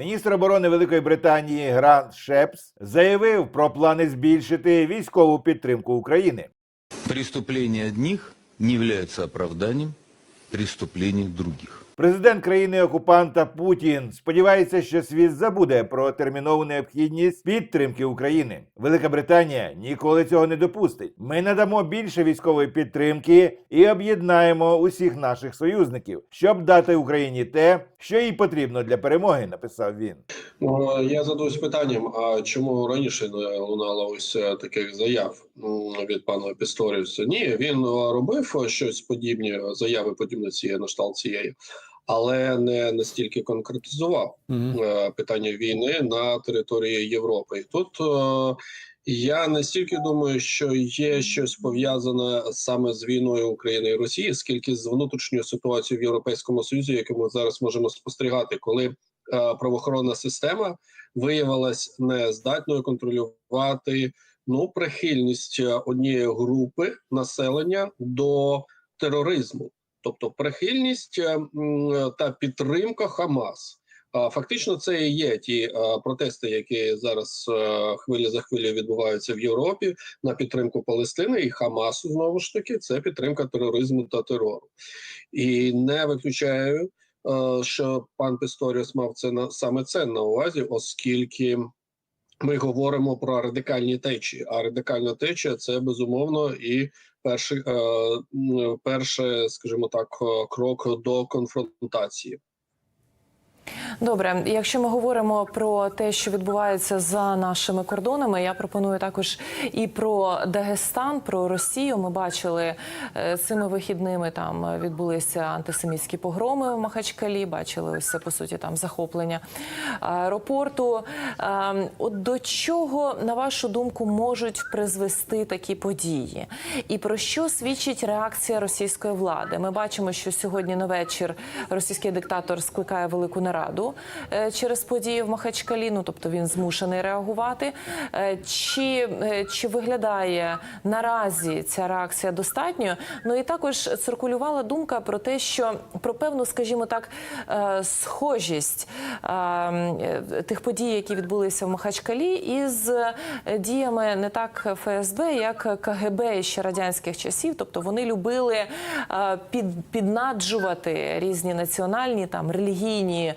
Міністр оборони Великої Британії Грант Шепс заявив про плани збільшити військову підтримку України. Преступлення одних не являються оправданням преступлення других. Президент країни-окупанта Путін сподівається, що світ забуде про термінову необхідність підтримки України. Велика Британія ніколи цього не допустить. Ми надамо більше військової підтримки і об'єднаємо усіх наших союзників, щоб дати Україні те, що їй потрібно для перемоги. Написав він. Ну, я задаюсь питанням: а чому раніше не лунало ось таких заяв від пана Пісторіуса? Ні, він робив щось подібні заяви, подібні цієї на цієї, але не настільки конкретизував е, питання війни на території Європи. І тут е, я настільки думаю, що є щось пов'язане саме з війною України і Росії, скільки з внутрішньою ситуацією в Європейському Союзі, яку ми зараз можемо спостерігати, коли е, правоохоронна система виявилась нездатною контролювати ну прихильність однієї групи населення до тероризму, тобто прихильність е, та підтримка Хамас. Фактично, це і є ті е, протести, які зараз е, хвиля за хвилею відбуваються в Європі на підтримку Палестини і Хамасу. Знову ж таки, це підтримка тероризму та терору. І не виключаю, е, що пан Пісторіус мав це на саме це на увазі, оскільки ми говоримо про радикальні течії. А радикальна течія це безумовно і перший, е, перше, скажімо так, е, крок до конфронтації. Добре, якщо ми говоримо про те, що відбувається за нашими кордонами, я пропоную також і про Дагестан, про Росію. Ми бачили е, цими вихідними там відбулися антисемітські погроми в Махачкалі. Бачили ось це по суті там захоплення аеропорту. Е, От до чого, на вашу думку, можуть призвести такі події? І про що свідчить реакція російської влади? Ми бачимо, що сьогодні на вечір російський диктатор скликає велику нараду е, через події в Махачкалі. Ну тобто він змушений реагувати. Е, Чи, е, чи виглядає наразі ця реакція достатньою? Ну і також циркулювала думка про те, що про певну, скажімо так, схожість тих подій, які відбулися в Махачкалі, із діями не так ФСБ, як КГБ ще радянських часів. Тобто вони любили під, піднаджувати різні національні там релігійні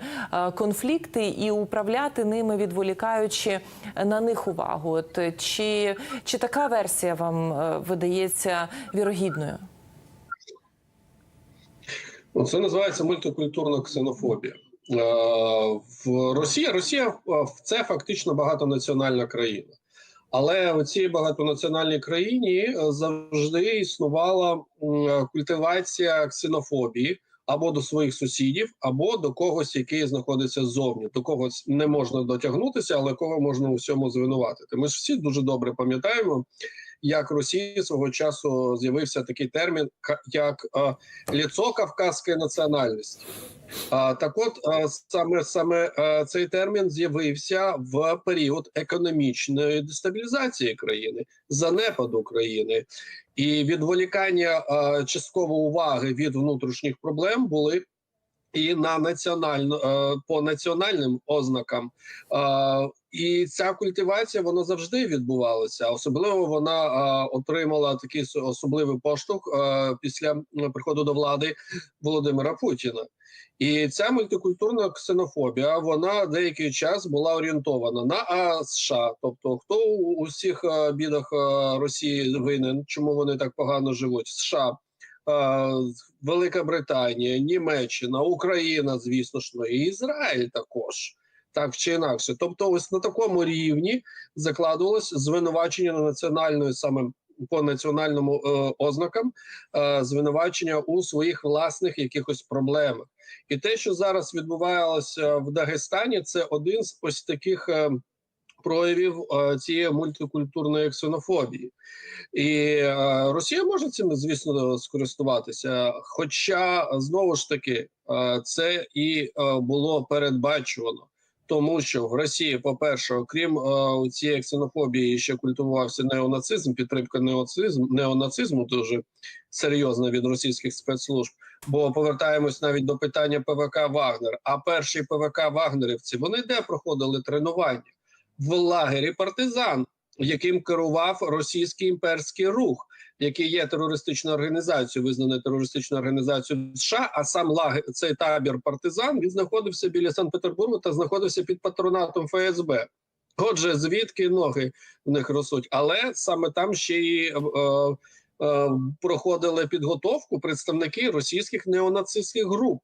конфлікти і управляти ними, відволікаючи на них увагу. От е, чи, чи така версія вам е, видається вірогідною? Це називається мультикультурна ксенофобія. Е, В Росія е, це фактично багатонаціональна країна. Але в цій багатонаціональній країні е, завжди існувала культивація ксенофобії або до своїх сусідів, або до когось, який знаходиться ззовні. До когось не можна дотягнутися, але кого можна у всьому звинуватити. Ми ж всі дуже добре пам'ятаємо, як Росії свого часу з'явився такий термін, як е, ліцо кавказської національності. Так от а, саме саме а, цей термін з'явився в період економічної дестабілізації країни, занепаду країни і відволікання частково уваги від внутрішніх проблем були. І на національно е, по національним ознакам, Е, і ця культивація вона завжди відбувалася. Особливо вона е, отримала такий особливий поштовх після приходу до влади Володимира Путіна. І ця мультикультурна ксенофобія вона деякий час була орієнтована на США. Тобто, хто у всіх бідах Росії винен, чому вони так погано живуть? США, Велика Британія, Німеччина, Україна, звісно ж, ну і Ізраїль також. Так чи інакше, тобто, ось на такому рівні закладувалось звинувачення на національної саме по національному е, ознакам, е, звинувачення у своїх власних якихось проблемах. І те, що зараз відбувалося в Дагестані, це один з ось таких е, проявів е, цієї мультикультурної ксенофобії. І е, Росія може цим, звісно, скористуватися. Хоча знову ж таки е, це і було передбачувано. Тому що в Росії, по-перше, окрім е, цієї ксенофобії, ще культивувався неонацизм, підтримка неонацизм, неонацизму дуже серйозна від російських спецслужб. Бо повертаємось навіть до питання ПВК Вагнер. А перші ПВК Вагнерівці вони де проходили тренування? В лагері партизан, яким керував російський імперський рух, який є терористичною організацією, визнаною терористичною організацією США. А сам лагер цей табір партизан він знаходився біля Санкт-Петербургу та знаходився під патронатом ФСБ. Отже, звідки ноги в них ростуть, але саме там ще й е, е, проходили підготовку представники російських неонацистських груп.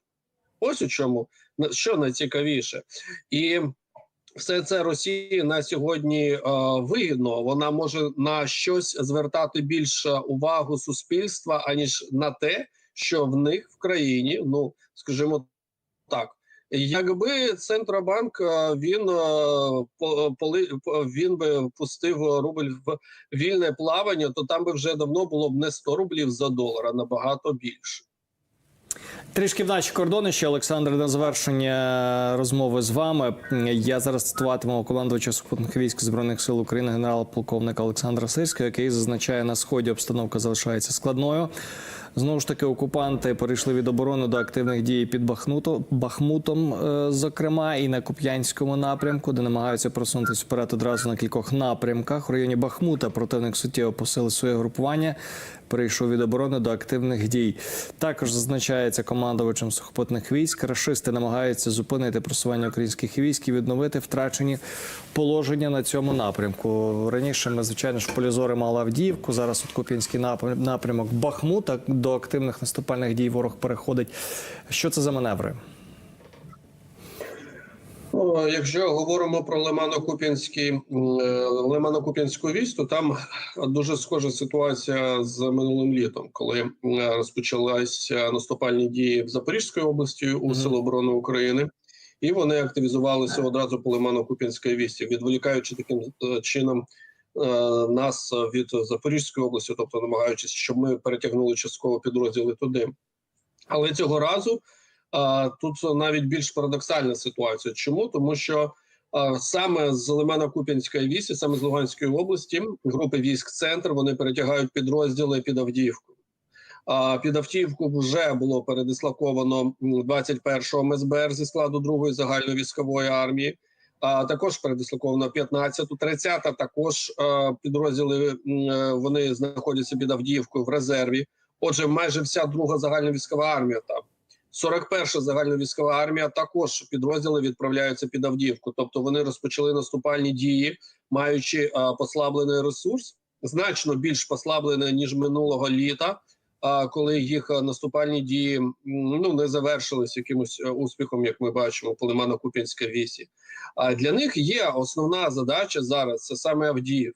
Ось у чому що найцікавіше, і все це Росії на сьогодні е, вигідно. Вона може на щось звертати більше увагу суспільства, аніж на те, що в них в країні, ну скажімо так. Якби центробанк е, він е, він би пустив рубль в вільне плавання, то там би вже давно було б не 100 рублів за долар, а набагато більше. Трішки в наші кордони ще Олександр на завершення розмови з вами. Я зараз цитуватиму командувача сухопутних військ збройних сил України генерал-полковника Олександра Сирського, який зазначає на сході обстановка залишається складною. Знову ж таки, окупанти перейшли від оборони до активних дій під Бахмутом, Бахмутом, е, зокрема, і на Куп'янському напрямку, де намагаються просунутися вперед одразу на кількох напрямках. В районі Бахмута противник суттєво посилив своє групування. Перейшов від оборони до активних дій. Також зазначається командувачем сухопутних військ. Рашисти намагаються зупинити просування українських військ і відновити втрачені положення на цьому напрямку. Раніше ми, звичайно ж, полізори мали Авдіївку. Зараз от Куп'янський напрямок Бахмута до активних наступальних дій ворог переходить. Що це за маневри? Ну, якщо говоримо про е, Лимано-Куп'янську вісь, то там дуже схожа ситуація з минулим літом, коли розпочалися наступальні дії в Запорізькій області у Мгм. Сил оборони України, і вони активізувалися одразу по Лимано-Куп'янській вісі, відволікаючи таким е, чином нас від Запорізької області, тобто намагаючись, щоб ми перетягнули частково підрозділи туди. Але цього разу а, тут навіть більш парадоксальна ситуація. Чому? Тому що саме з Лимана-Куп'янської вісі, саме з Луганської області, групи військ центр вони перетягають підрозділи під Авдіївку. Під Автівку вже було передислоковано м, 21-го МСБР зі складу другої загальної військової армії. Також передислоковано 15-ту, 30-та також е, підрозділи е, вони знаходяться під Авдіївкою в резерві. Отже, майже вся друга загальна військова армія там. 41-ша загальна військова армія також підрозділи відправляються під Авдіївку. Тобто вони розпочали наступальні дії, маючи послаблений ресурс, значно більш послаблений ніж минулого літа. А коли їх наступальні дії ну не завершились якимось е, успіхом, як ми бачимо, по Лимано-Куп'янській вісі. А для них є основна задача зараз це саме Авдіївка.